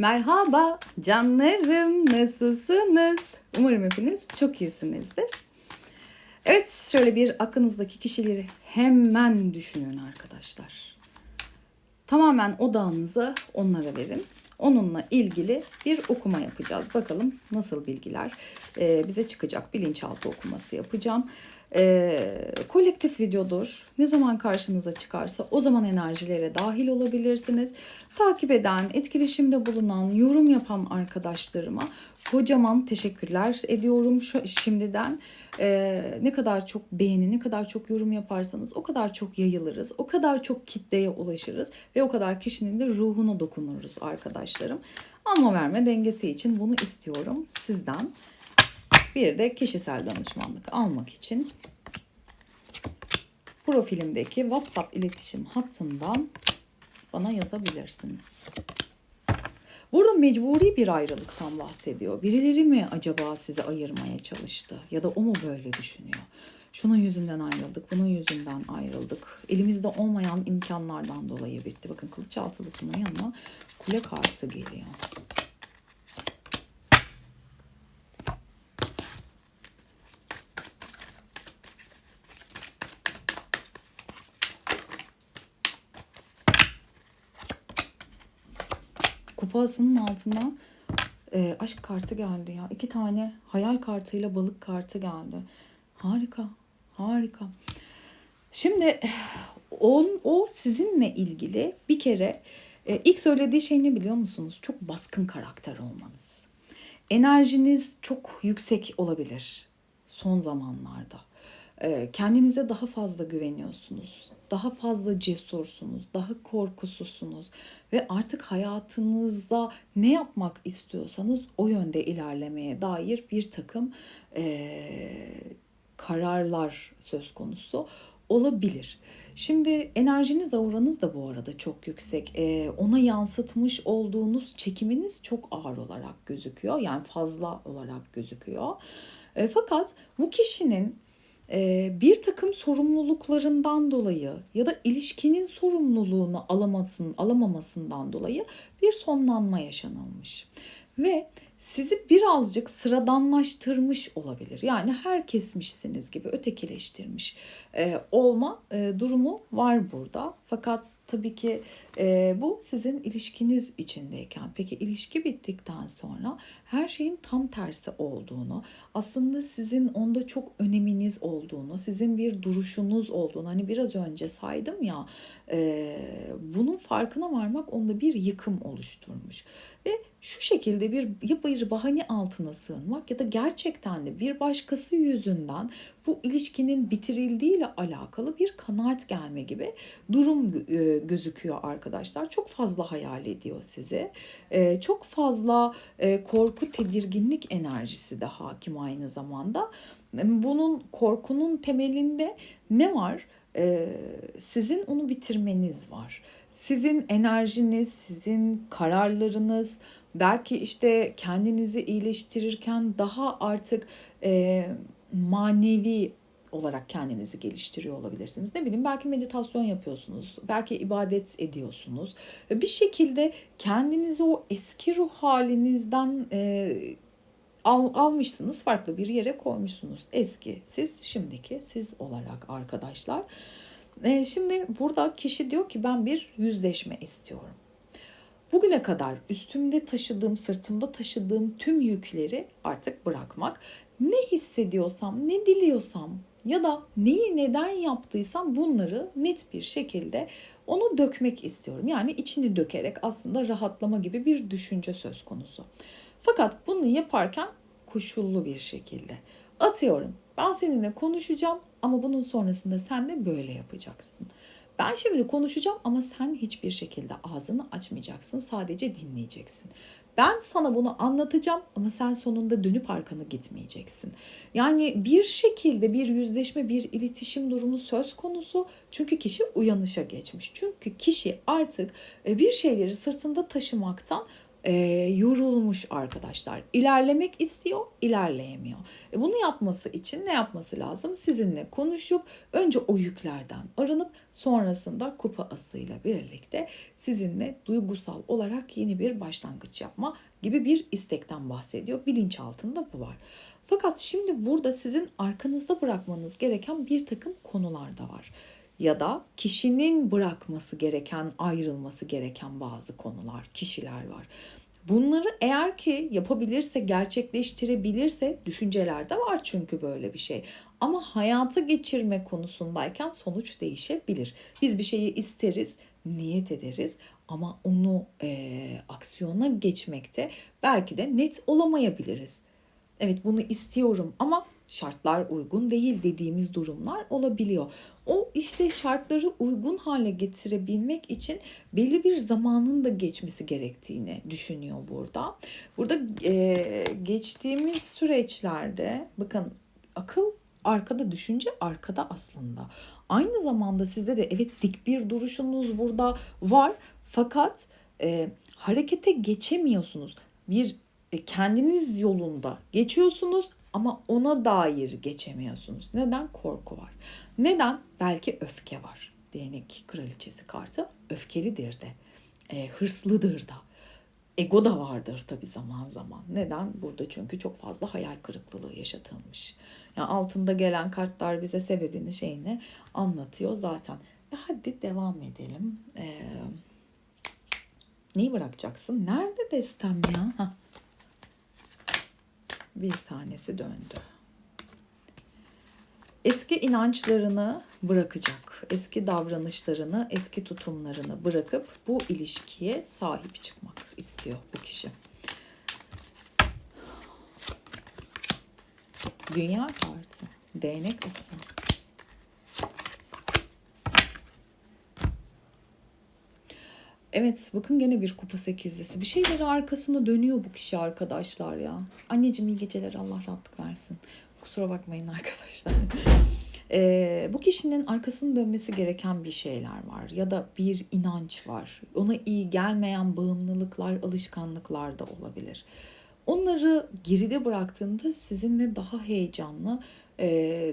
Merhaba canlarım nasılsınız? Umarım hepiniz çok iyisinizdir. Evet şöyle bir aklınızdaki kişileri hemen düşünün arkadaşlar. Tamamen odağınızı onlara verin. Onunla ilgili bir okuma yapacağız. Bakalım nasıl bilgiler bize çıkacak. Bilinçaltı okuması yapacağım. E, kolektif videodur. Ne zaman karşınıza çıkarsa o zaman enerjilere dahil olabilirsiniz. Takip eden, etkileşimde bulunan, yorum yapan arkadaşlarıma kocaman teşekkürler ediyorum şu, şimdiden. Ee, ne kadar çok beğeni, ne kadar çok yorum yaparsanız o kadar çok yayılırız, o kadar çok kitleye ulaşırız ve o kadar kişinin de ruhuna dokunuruz arkadaşlarım. Alma verme dengesi için bunu istiyorum sizden. Bir de kişisel danışmanlık almak için profilimdeki WhatsApp iletişim hattından bana yazabilirsiniz. Burada mecburi bir ayrılıktan bahsediyor. Birileri mi acaba sizi ayırmaya çalıştı? Ya da o mu böyle düşünüyor? Şunun yüzünden ayrıldık, bunun yüzünden ayrıldık. Elimizde olmayan imkanlardan dolayı bitti. Bakın kılıç altılısının yanına kule kartı geliyor. Kupasının altına e, aşk kartı geldi ya. İki tane hayal kartıyla balık kartı geldi. Harika, harika. Şimdi on, o sizinle ilgili bir kere e, ilk söylediği şey ne biliyor musunuz? Çok baskın karakter olmanız. Enerjiniz çok yüksek olabilir son zamanlarda. E, kendinize daha fazla güveniyorsunuz. Daha fazla cesursunuz, daha korkusuzsunuz ve artık hayatınızda ne yapmak istiyorsanız o yönde ilerlemeye dair bir takım e, kararlar söz konusu olabilir. Şimdi enerjiniz, auranız da bu arada çok yüksek. Ee, ona yansıtmış olduğunuz çekiminiz çok ağır olarak gözüküyor. Yani fazla olarak gözüküyor. E, fakat bu kişinin bir takım sorumluluklarından dolayı ya da ilişkinin sorumluluğunu alamasın, alamamasından dolayı bir sonlanma yaşanılmış. Ve sizi birazcık sıradanlaştırmış olabilir. Yani herkesmişsiniz gibi ötekileştirmiş e, olma e, durumu var burada. Fakat tabii ki e, bu sizin ilişkiniz içindeyken. Peki ilişki bittikten sonra her şeyin tam tersi olduğunu, aslında sizin onda çok öneminiz olduğunu, sizin bir duruşunuz olduğunu, hani biraz önce saydım ya, e, bunun farkına varmak onda bir yıkım oluşturmuş. Ve şu şekilde bir ya bahane altına sığınmak ya da gerçekten de bir başkası yüzünden bu ilişkinin bitirildiğiyle alakalı bir kanaat gelme gibi durum e, gözüküyor arkadaşlar. Çok fazla hayal ediyor sizi. E, çok fazla e, korku, tedirginlik enerjisi de hakim aynı zamanda. Bunun korkunun temelinde ne var? Sizin onu bitirmeniz var. Sizin enerjiniz, sizin kararlarınız, belki işte kendinizi iyileştirirken daha artık e, manevi olarak kendinizi geliştiriyor olabilirsiniz. Ne bileyim belki meditasyon yapıyorsunuz, belki ibadet ediyorsunuz. Bir şekilde kendinizi o eski ruh halinizden e, al, almışsınız, farklı bir yere koymuşsunuz. Eski siz, şimdiki siz olarak arkadaşlar. E, şimdi burada kişi diyor ki ben bir yüzleşme istiyorum. Bugüne kadar üstümde taşıdığım, sırtımda taşıdığım tüm yükleri artık bırakmak. Ne hissediyorsam, ne diliyorsam ya da neyi neden yaptıysam bunları net bir şekilde onu dökmek istiyorum. Yani içini dökerek aslında rahatlama gibi bir düşünce söz konusu. Fakat bunu yaparken koşullu bir şekilde. Atıyorum ben seninle konuşacağım ama bunun sonrasında sen de böyle yapacaksın. Ben şimdi konuşacağım ama sen hiçbir şekilde ağzını açmayacaksın. Sadece dinleyeceksin. Ben sana bunu anlatacağım ama sen sonunda dönüp arkanı gitmeyeceksin. Yani bir şekilde bir yüzleşme, bir iletişim durumu söz konusu. Çünkü kişi uyanışa geçmiş. Çünkü kişi artık e, bir şeyleri sırtında taşımaktan e, yorulmuş arkadaşlar. İlerlemek istiyor, ilerleyemiyor. E, bunu yapması için ne yapması lazım? Sizinle konuşup önce o yüklerden arınıp sonrasında kupa asıyla birlikte sizinle duygusal olarak yeni bir başlangıç yapma gibi bir istekten bahsediyor. Bilinçaltında bu var. Fakat şimdi burada sizin arkanızda bırakmanız gereken bir takım konular da var. Ya da kişinin bırakması gereken, ayrılması gereken bazı konular, kişiler var. Bunları eğer ki yapabilirse, gerçekleştirebilirse düşüncelerde var çünkü böyle bir şey. Ama hayata geçirme konusundayken sonuç değişebilir. Biz bir şeyi isteriz, niyet ederiz ama onu e, aksiyona geçmekte belki de net olamayabiliriz. Evet bunu istiyorum ama şartlar uygun değil dediğimiz durumlar olabiliyor. O işte şartları uygun hale getirebilmek için belli bir zamanın da geçmesi gerektiğini düşünüyor burada. Burada e, geçtiğimiz süreçlerde bakın akıl arkada düşünce arkada aslında. Aynı zamanda sizde de evet dik bir duruşunuz burada var fakat e, harekete geçemiyorsunuz. Bir e, kendiniz yolunda geçiyorsunuz ama ona dair geçemiyorsunuz. Neden? Korku var. Neden? Belki öfke var. Değnek kraliçesi kartı öfkelidir de. E, hırslıdır da. Ego da vardır tabi zaman zaman. Neden? Burada çünkü çok fazla hayal kırıklığı yaşatılmış. Yani altında gelen kartlar bize sebebini şeyini anlatıyor zaten. E hadi devam edelim. Ee, neyi bırakacaksın? Nerede destem ya? Hah. Bir tanesi döndü. Eski inançlarını bırakacak. Eski davranışlarını, eski tutumlarını bırakıp bu ilişkiye sahip çıkmak istiyor bu kişi. Dünya kartı. Değnek ası. Evet bakın gene bir kupa sekizlisi. Bir şeyleri arkasında dönüyor bu kişi arkadaşlar ya. Anneciğim iyi geceler Allah rahatlık versin. Kusura bakmayın arkadaşlar. Ee, bu kişinin arkasını dönmesi gereken bir şeyler var ya da bir inanç var. Ona iyi gelmeyen bağımlılıklar, alışkanlıklar da olabilir. Onları geride bıraktığında sizinle daha heyecanlı,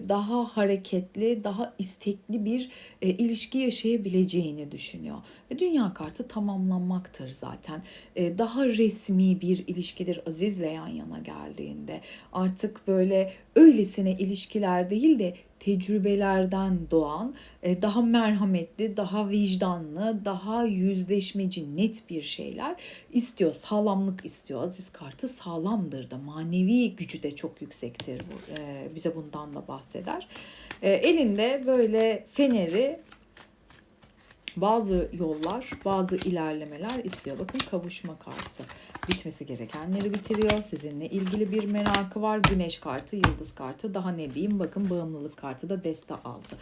daha hareketli, daha istekli bir e, ilişki yaşayabileceğini düşünüyor. Dünya kartı tamamlanmaktır zaten. E, daha resmi bir ilişkidir Aziz'le yan yana geldiğinde. Artık böyle öylesine ilişkiler değil de tecrübelerden doğan, daha merhametli, daha vicdanlı, daha yüzleşmeci, net bir şeyler istiyor. Sağlamlık istiyor. Aziz kartı sağlamdır da manevi gücü de çok yüksektir. Bize bundan da bahseder. Elinde böyle feneri bazı yollar, bazı ilerlemeler istiyor. Bakın kavuşma kartı. Bitmesi gerekenleri bitiriyor. Sizinle ilgili bir merakı var. Güneş kartı, yıldız kartı. Daha ne diyeyim? Bakın bağımlılık kartı da deste altı.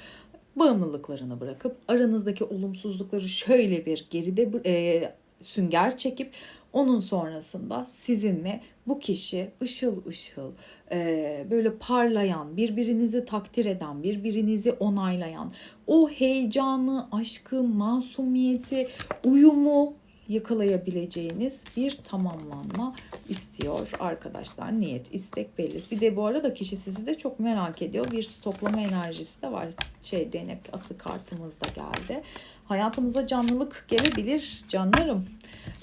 Bağımlılıklarını bırakıp aranızdaki olumsuzlukları şöyle bir geride e, sünger çekip onun sonrasında sizinle bu kişi ışıl ışıl e, böyle parlayan, birbirinizi takdir eden, birbirinizi onaylayan o heyecanı, aşkı, masumiyeti, uyumu yakalayabileceğiniz bir tamamlanma istiyor arkadaşlar. Niyet, istek belli. Bir de bu arada kişi sizi de çok merak ediyor. Bir stoklama enerjisi de var. Şey denek ası kartımız da geldi. Hayatımıza canlılık gelebilir canlarım.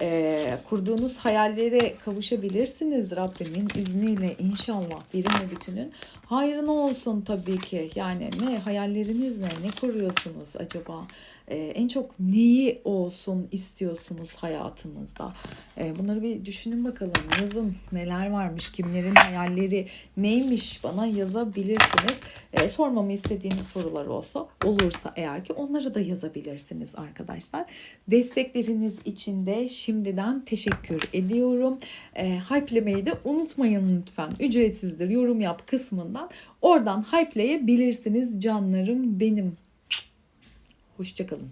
Ee, kurduğunuz hayallere kavuşabilirsiniz Rabbimin izniyle inşallah birim bütünün. Hayrına olsun tabii ki. Yani ne hayalleriniz ne? Ne kuruyorsunuz acaba? Ee, en çok neyi olsun istiyorsunuz hayatınızda? Ee, bunları bir düşünün bakalım. Yazın neler varmış, kimlerin hayalleri neymiş bana yazabilirsiniz. Ee, sormamı istediğiniz sorular olsa olursa eğer ki onları da yazabilirsiniz arkadaşlar. Destekleriniz için de şimdiden teşekkür ediyorum. Hype'lemeyi de unutmayın lütfen. Ücretsizdir yorum yap kısmından. Oradan hype'leyebilirsiniz canlarım benim. Hoşçakalın.